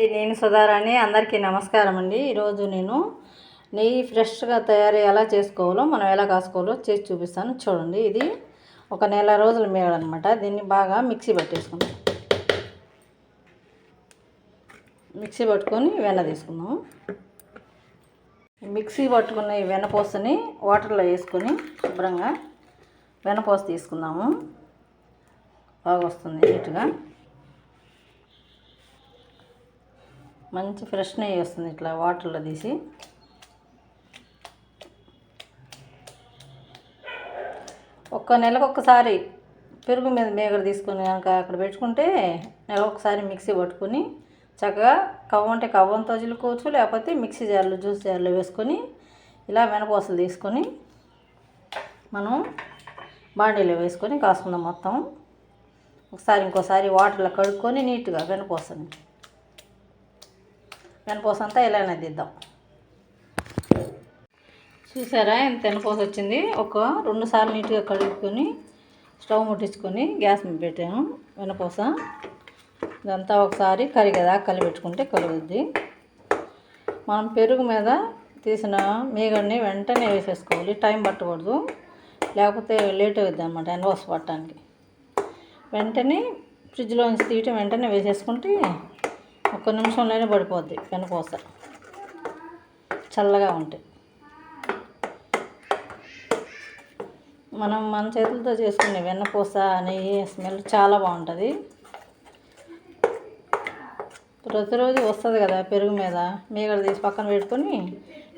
అండి నేను సుధారాణి. అందరికీ నమస్కారం అండి. ఈరోజు నేను నెయ్యి ఫ్రెష్గా తయారు ఎలా చేసుకోవాలో మనం ఎలా కాసుకోవాలో చేసి చూపిస్తాను. చూడండి ఇది ఒక నెల రోజుల మేడనమాట దీన్ని బాగా మిక్సీ పట్టేసుకుందాం. మిక్సీ పట్టుకొని వెన్న తీసుకుందాం. మిక్సీ పట్టుకున్న ఈ వెన్నపూసని వాటర్లో వేసుకొని శుభ్రంగా వెన్నపూస తీసుకుందాము. బాగా వస్తుంది నీట్గా. మంచి ఫ్రెష్ నెయ్యి వస్తుంది ఇట్లా వాటర్లో తీసి. ఒక్క నెలకు ఒక్కసారి పెరుగు మీద మేగడ తీసుకొని కనుక అక్కడ పెట్టుకుంటే నెల ఒకసారి మిక్సీ పట్టుకొని చక్కగా కవ్వ ఉంటే కవ్వంతో చిలుకోవచ్చు లేకపోతే మిక్సీ జార్లు జ్యూస్ జార్లు వేసుకొని ఇలా వెనపోసలు తీసుకొని మనం బాండీలో వేసుకొని కాసుకుందాం మొత్తం. ఒకసారి ఇంకోసారి వాటర్లో కడుక్కొని నీట్గా వెనపోసండి. వెనపోస అంతా ఇలానే దిద్దాం. చూసారా ఎంత వెనపోస వచ్చింది? ఒక రెండు సార్లు నీట్గా కడుక్కొని స్టవ్ ముట్టించుకొని గ్యాస్ మీద పెట్టాను వెనపోస ఇదంతా ఒకసారి కరిగేదా కలిపెట్టుకుంటే కలుగుద్ది. మనం పెరుగు మీద తీసిన మీగడిని వెంటనే వేసేసుకోవాలి. టైం పట్టకూడదు. లేకపోతే లేట్ అవుద్ది అనమాట ఎనవోస పట్టడానికి. వెంటనే ఫ్రిడ్జ్లో నుంచి తీయటం వెంటనే వేసేసుకుంటే ఒక్క నిమిషంలోనే పడిపోద్ది వెనపోస చల్లగా ఉంటాయి మనం మన చేతులతో చేసుకునే వెన్నపూస నెయ్యి స్మెల్ చాలా బాగుంటుంది. ప్రతిరోజు వస్తుంది కదా పెరుగు మీద. మీగడ తీసి పక్కన పెట్టుకొని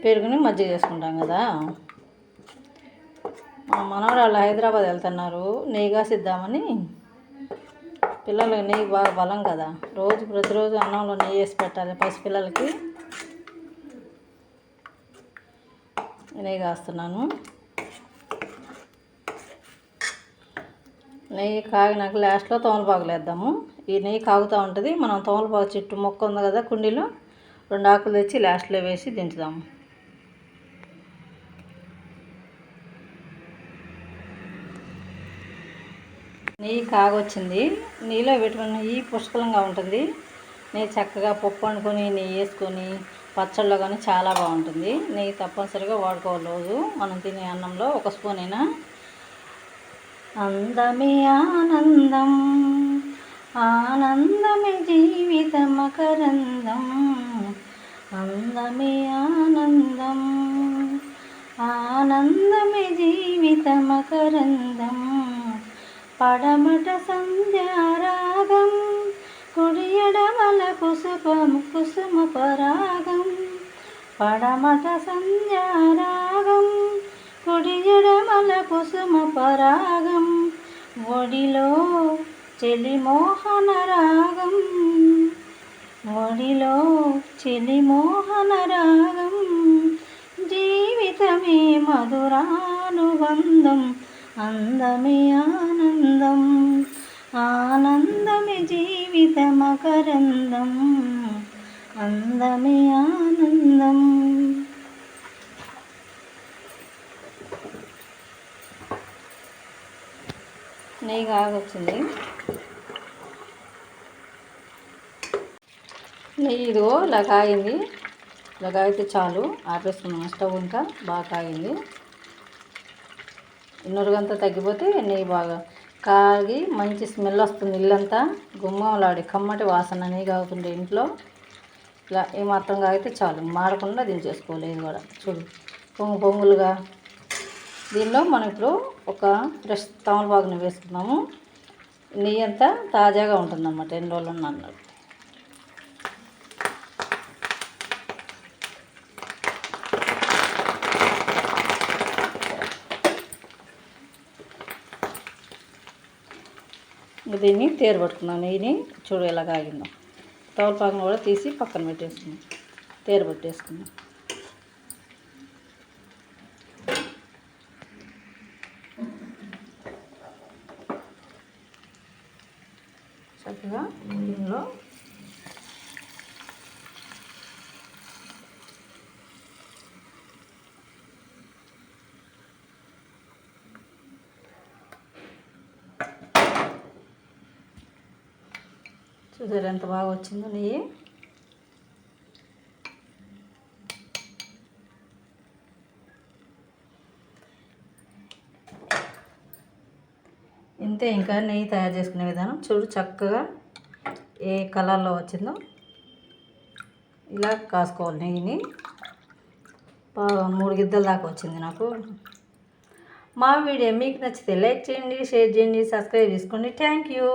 పెరుగుని మజ్జిగ చేసుకుంటాం కదా. మా మనవరాళ్ళు హైదరాబాద్ వెళ్తున్నారు. నెయ్యి కాసిద్దామని పిల్లలకి నెయ్యి బాగా బలం కదా. రోజు ప్రతిరోజు అన్నంలో నెయ్యి వేసి పెట్టాలి పసిపిల్లలకి. నెయ్యి కాస్తున్నాను. నెయ్యి కాగినాక లాస్ట్లో తోమలపాకులు వేద్దాము. ఈ నెయ్యి కాగుతూ ఉంటుంది. మనం తోమలపాకు చెట్టు మొక్క ఉంది కదా కుండీలో. రెండు ఆకులు తెచ్చి లాస్ట్లో వేసి దించుదాము. నెయ్యి కాగొచ్చింది. నెయ్యిలో పెట్టుకున్న నెయ్యి పుష్కలంగా ఉంటుంది. నెయ్యి చక్కగా పప్పు వండుకొని నెయ్యి వేసుకొని పచ్చళ్ళలో కానీ చాలా బాగుంటుంది. నెయ్యి తప్పనిసరిగా వాడుకోవాలి రోజు. మనం తినే అన్నంలో ఒక స్పూన్ అయినా అందమే ఆనందం ఆనందమే జీవిత మకరందం అందమే ఆనందం ఆనందమే జీవిత మకరందం పడమట సంధ్యారాగం కుడియడమల కుసుపం కుసుమ పరాగం. పడమట సంధ్యారాగం కుడియడమల కుసుమ పరాగం. ఒడిలో చెలిమోహన రాగం ఒడిలో చెలిమోహన రాగం. జీవితమే మధురానుబంధం అందమే ఆనందం ఆనందమే జీవిత మకరందం అందమే ఆనందం. నెయ్యి కాగొచ్చింది. నెయ్యి ఇదిగో ఇలా కాగింది. ఇలా కాగితే చాలు ఆపేసుకున్నాం స్టవ్ ఇంకా బాగా కాగింది. నురుగంతా తగ్గిపోతే నెయ్యి బాగా కాగి మంచి స్మెల్ వస్తుంది ఇల్లంతా. గుమ్మలాడి కమ్మటి వాసన నెయ్యి కాగుతుండే ఇంట్లో. ఇలా ఈ మాత్రం కాగితే చాలు మాడకుండా దించేసుకోవాలి ఇది కూడా చూడు పొంగు పొంగులుగా. దీనిలో మనం ఇప్పుడు ఒక ఫ్రెష్ తమలపాకుని వేసుకున్నాము. నెయ్యి అంతా తాజాగా ఉంటుందన్నమాట ఎన్ని రోజులు ఉన్న దీన్ని తేరు పట్టుకున్నాను నెయ్యిని చూడు ఎలా కాగిందో. తవలపాకును కూడా తీసి పక్కన పెట్టేసుకున్నాం తేరు పట్టేసుకున్నాం చక్కగా దీనిలో చూసారు ఎంత బాగా వచ్చిందో నెయ్యి? ఇంతే ఇంకా నెయ్యి తయారు చేసుకునే విధానం. చూడు చక్కగా ఏ కలర్లో వచ్చిందో. ఇలా కాసుకోవాలి నెయ్యిని. మూడు గిద్దల దాకా వచ్చింది నాకు. మా వీడియో మీకు నచ్చితే లైక్ చేయండి షేర్ చేయండి సబ్స్క్రైబ్ చేసుకోండి. Thank you.